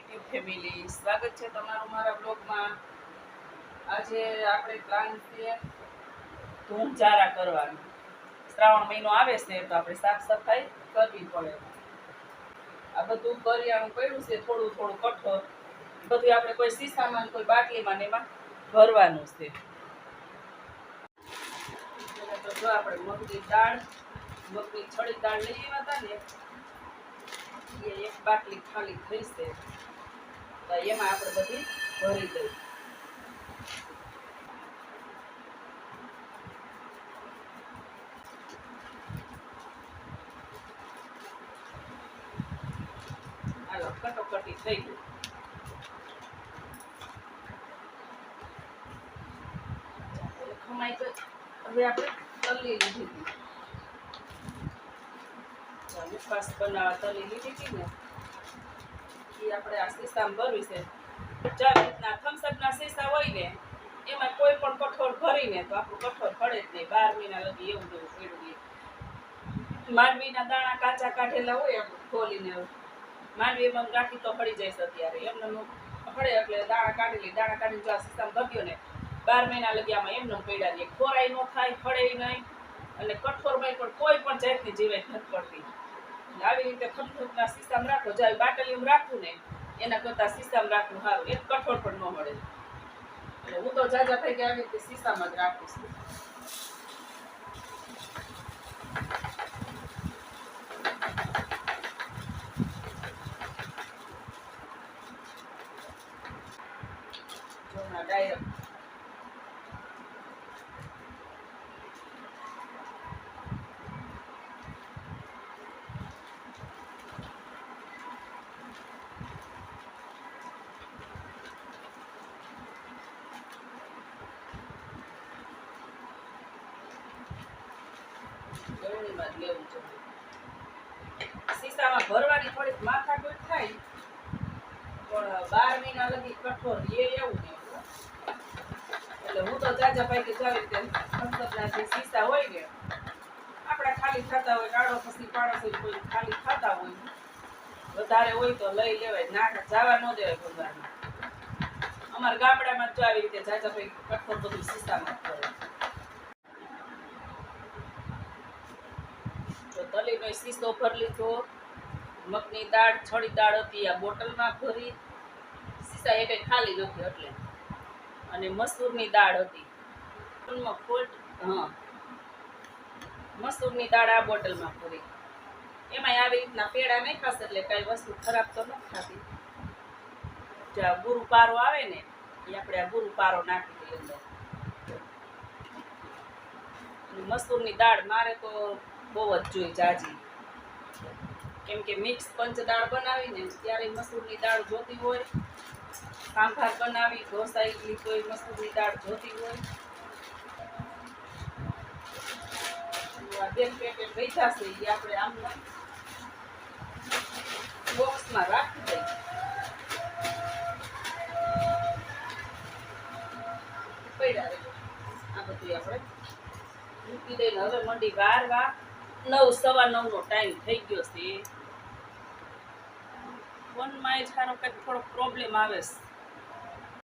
YouTube family સ્વાગત છે તમારું મારા બ્લોગમાં આજે આપણે પ્લાન છે ધૂમ ચારા કરવાનું. શ્રાવણ મહિનો આવે છે તો આપણે સાફ સફાઈ કરવી પડે. આ બધું કરિયાણું પડ્યું છે, થોડું થોડું કઠોર. બધું આપણે કોઈ શીશામાં કોઈ બાટલીમાં એમાં ભરવાનું છે. તો જો આપણે મગની દાળ, મગની છળી દાળ લઈ આવ્યા હતા ને એક બાટલી ખાલી થઈ છે. તો એમાં આપણે બધી ભરી દઈએ હાલો, કટોકટી થઈ હવે ખમાઈ ગઈ હવે આપણે તલી લીધી. હતી મુખવાસ બનાવવા તલી લીધી હતી ને. આપણે આ ભરવી છે. ચાર રીતના થમ્સઅપના શીશા હોય ને, એમાં કોઈ પણ કઠોળ ભરીને તો આપણું કઠોળ ભળે જ નહીં. બાર મહિના લગી એવું જેવું પડ્યું માંડવીના દાણા કાચા કાઢેલા હોય એમ ખોલીને. માંડવી એમાં રાખી તો ફળી જાય છે અત્યારે. એમને હળે એટલે દાણા કાઢેલી, દાણા કાઢીને જો આ શીશામાં ભર્યો ને, બાર મહિના લગી આમાં એમને એમ પડ્યા રહે ખોરાય ન થાય ફળે નહીં. અને કઠોળમાં પણ કોઈ પણ જાતની જીવાય નથી પડતી. આવી રીતે ખટખટના શીશામાં રાખો. આવી બાટલીમાં રાખવું ને, એના કરતાં શીશામાં રાખવું સારું. એક કઠોળ પણ ન મળે. એટલે હું તો જાજા થઈ કે આવી રીતે શીશામાં જ રાખું છું. તો તે આપણે ખાલી ખાતા હોય, કાળો પછી કોઈ ખાલી ખાતા હોય. વધારે હોય તો લઈ લેવાય, ના જવા ન દેવાય ભગવાન અમારા ગામડામાં જો આવી રીતે જાજા ભાઈ કઠોર બધું શીશામાં જ ભરે તો તલીનો શીશો ભરી લીધો. મગની દાળ, છળી દાળ હતી. આ બોટલમાં ભરી શીશા એ કંઈ ખાલી નથી એટલે. અને મસૂરની દાળ હતી. ફોલ્ટ હા. મસૂરની દાળ આ બોટલમાં ભરી. એમાંય આવી રીતના પેડા નહીં ખાશે એટલે કાંઈ વસ્તુ ખરાબ તો નથી થતી. જે આ ગુરુ પારો આવે ને, એ આપણે આ ગુરુ પારો નાખી દઈએ અંદર. મસૂરની દાળ મારે તો બહુ જ જોઈએ જાજી. કેમ કે મિક્સ પંચ દાળ બનાવીને ત્યારે મસૂરની દાળ જોતી હોય, સાંભાર બનાવી, ઢોસા ઇડલી કોઈ મસૂરની દાળ જોતી હોય. બેન પેકેટ વેચા છે એ આપણે આમ બોક્સમાં રાખી દઈએ. આ બધું આપણે મૂકી દઈને હવે મંડી વાર વાર નવ, સવા નવ નો ટાઈમ થઈ ગયો છે. ફોનમાં સારો કંઈક થોડોક પ્રોબ્લેમ આવે છે.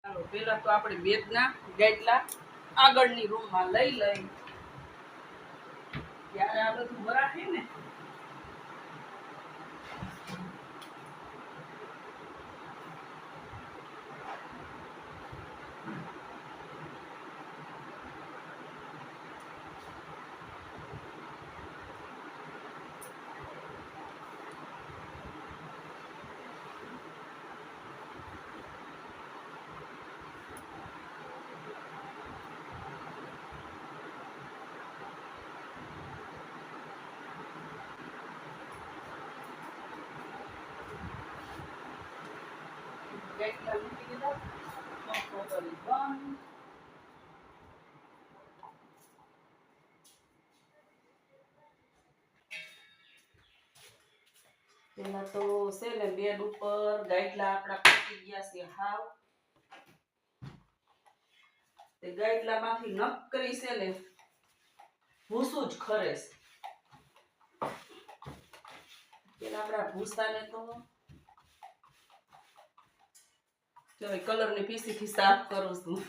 ચાલો તો આપણે બેગના ગાઈડલા આગળની રૂમમાં લઈ લઈ. ત્યારે આ બધું બરાબર ને? પેલા તો છે ને બેડ ઉપર ગાઈડલા આપણા પતી ગયા છે હાવ. તે ગાઈડલા માંથી નકરી છે ને ભૂસું જ ખરે છે. પેલા આપણા ભૂસાને તો જો કલરની પીસીથી સાફ કરું છું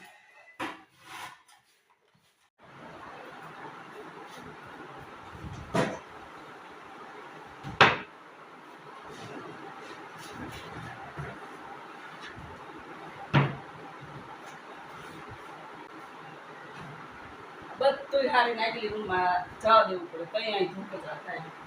બધું હારી નાખલી રૂમમાં જવા દેવું પડે, કઈ અહીં ધૂપ જ થાય.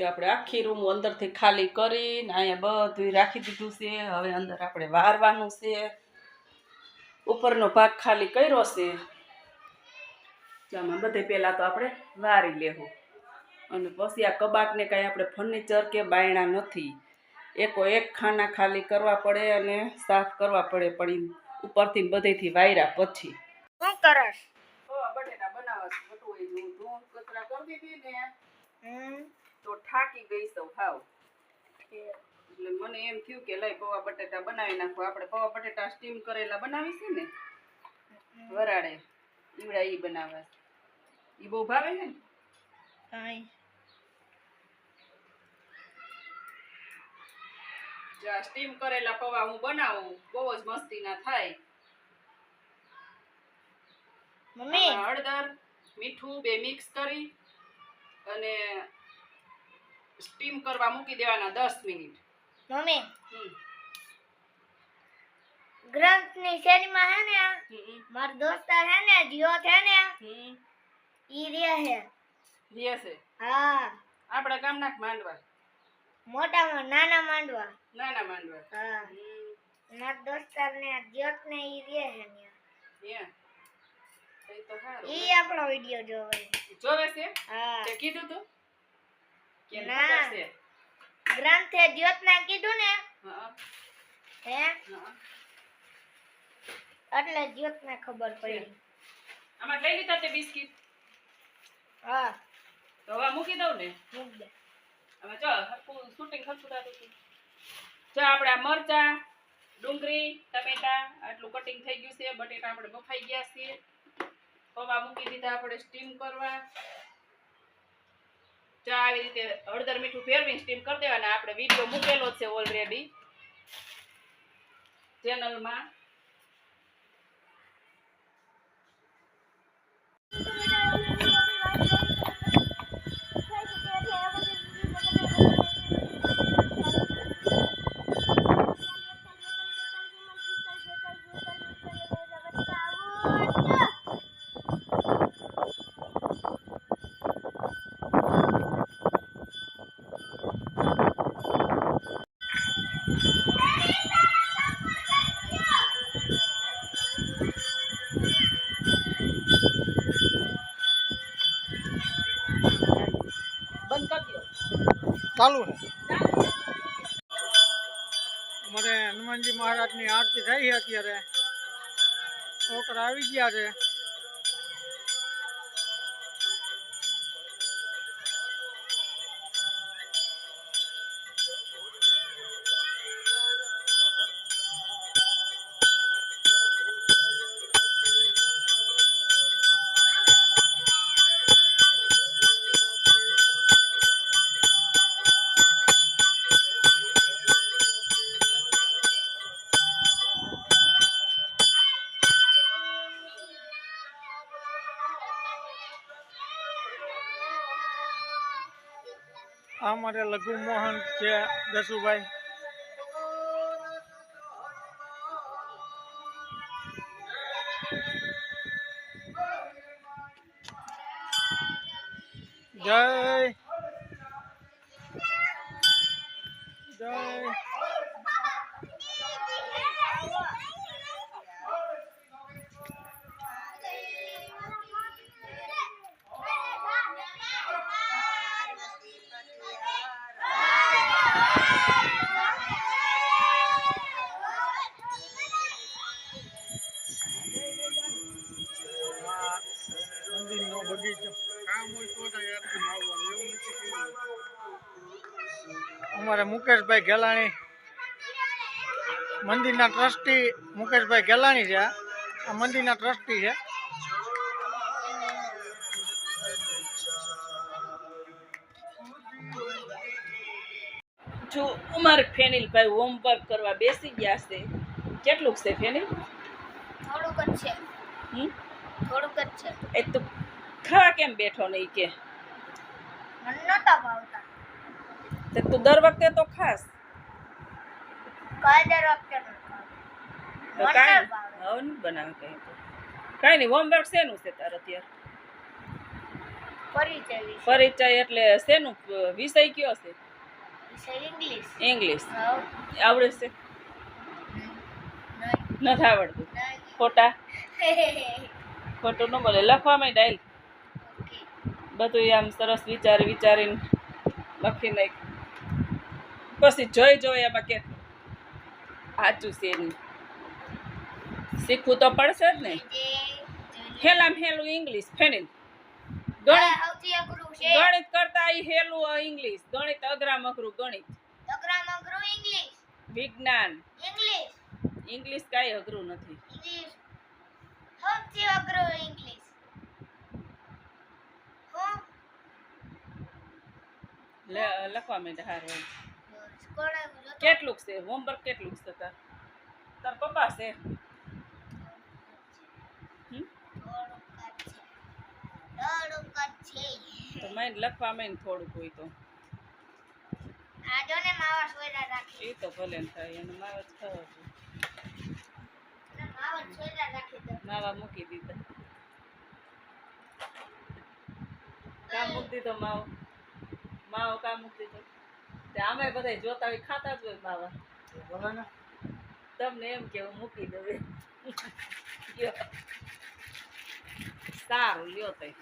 જો આપણે આખી રૂમ અંદરથી ખાલી કરીને અહીંયા બધું રાખી દીધું છે. હવે અંદર આપણે વારવાનું છે. ઉપરનો ભાગ ખાલી કર્યો છે. આમાં બધે પહેલાં તો આપણે વારી લેવું. અને પછી આ કબાટને કાંઈ આપણે ફર્નિચર કે બાયણા નથી. એકો એક ખાના ખાલી કરવા પડે અને સાફ કરવા પડે પડી ઉપરથી બધેથી વાયરા પછી. શું કરશ? બટેટા બનાવવા કચરા કરી દીધી ને. હમ. થાકી ગઈ સૌ હાવ. એટલે મને એમ થયું કે લઈ પૌવા બટેટા બનાવી નાખો. આપણે પૌવા બટેટા સ્ટીમ કરેલા બનાવી ને વરાળે ઈવડા ઈ બનાવવા. ઈ બહુ ભાવે છે ને? જો સ્ટીમ કરેલા પૌવા હું બનાવું બહુ જ મસ્તી ના થાય. મમ્મી. હળદર મીઠું બે મિક્સ કરી અને સ્ટીમ કરવા મૂકી દેવાના 10 મિનિટ. મમ્મી. હમ. ગ્રંથની શેરીમાં હે ને મારો દોસ્તાર હે ને જીઓ છે ને ઈ રે હે. રે છે. હા. આપણા ગામના માંડવા. મોટામાં નાના માંડવા. નાના માંડવા. હા. મારા દોસ્તાર ને જ્યોત ને ઈ રે હે ને. ઈ આપણો વિડિયો જોવે. જોવે છે? હા. તે કીધું તું? કે ના. ખબર છે? ગ્રંથે કીધું ને હે. એટલે જ્યોત ને ખબર પડી. આમાં લઈ લીધા તે બિસ્કિટ? હા. તો હવે મૂકી દઉં ને? મૂક દે. હવે ચો હરકું શૂટિંગ ખરખું થતું જો ચો આપણે આ મરચા ડુંગળી ટમેટા આટલું કટિંગ થઈ ગયું છે. બટેટા આપણે બફાઈ ગયા છે પૌવા મૂકી દીધા આપણે સ્ટીમ કરવા. ચા આવી રીતે હળદર મીઠું ફેરવીને સ્ટીમ કરી દેવાના. આપણે વીડિયો મૂકેલો છે ઓલરેડી ચેનલમાં ચાલુ છે અમારે હનુમાનજી મહારાજની આરતી થઈ છે અત્યારે. છોકરા આવી ગયા છે. અમારે લઘુ મોહન છે દસુભાઈ જય. જય. અમારે મુકેશભાઈ ગેલાણી મંદિરના ટ્રસ્ટી મુકેશભાઈ ગેલાણી છે. આ આ મંદિરના ટ્રસ્ટી છે. જો અમારે ફેનિલભાઈ હોમવર્ક કરવા બેસી ગયા છે કેટલુંક છે ફેનિલ? થોડુંક જ છે. હમ? થોડુંક જ છે. એ તો ખાવા કેમ બેઠો નહીં કે? મને નહોતા ભાવતા. તે તું દર વખતે તો ખાસ. કાયદર વખતે ન ખાવ તો કાંઈ. હવે નહીં બનાવે કંઈ તો. કાંઈ નહીં હોમવર્ક શેનું છે તારે અત્યારે? પરિચય પરિચય એટલે શેનું? વિષય કયો છે? ઇંગ્લિશ ઇંગ્લિશ આવડે છે? નથી આવડતું. ખોટા? ખોટું ન બોલે. લખવામાં ડાયલ. બધું આમ સરસ વિચારી વિચારીને લખી નાખ પછી જોઈ જોઈ એમાં કેટલું સાચું છે એનું શીખવું તો પડશે જ ને. હેલામ હેલું ઇંગ્લિશ ફેનિલ ગણિત કરતા હેલું ઇંગ્લિશ ગણિત અઘરું ગણિત. અઘરું ઇંગ્લિશ વિજ્ઞાન. ઇંગ્લિશ ઇંગ્લિશ કાંઈ અઘરું નથી. ઇંગ્લિશ સૌથી અઘરું ઇંગ્લિશ લખવા મેં હાર? કેટલુંક છે? હોમવર્ક કેટલુંક છે તાર? તાર પપ્પા છે. તો લખવા થોડુંક હોય તો. આ જો ને માવા સોયરા રાખી. એ તો ભલે થાય એને માવા ખાવા છે. માવા સોયરા રાખી દો માવા મૂકી દીધા. મૂકી દીધો માવો. માવો કામ મૂકી દીધો. આમે બધા જોતા હોય ખાતા જ હોય ભલે ને તમને એમ કે હું મૂકી દઉં. સારું લ્યો તઈ.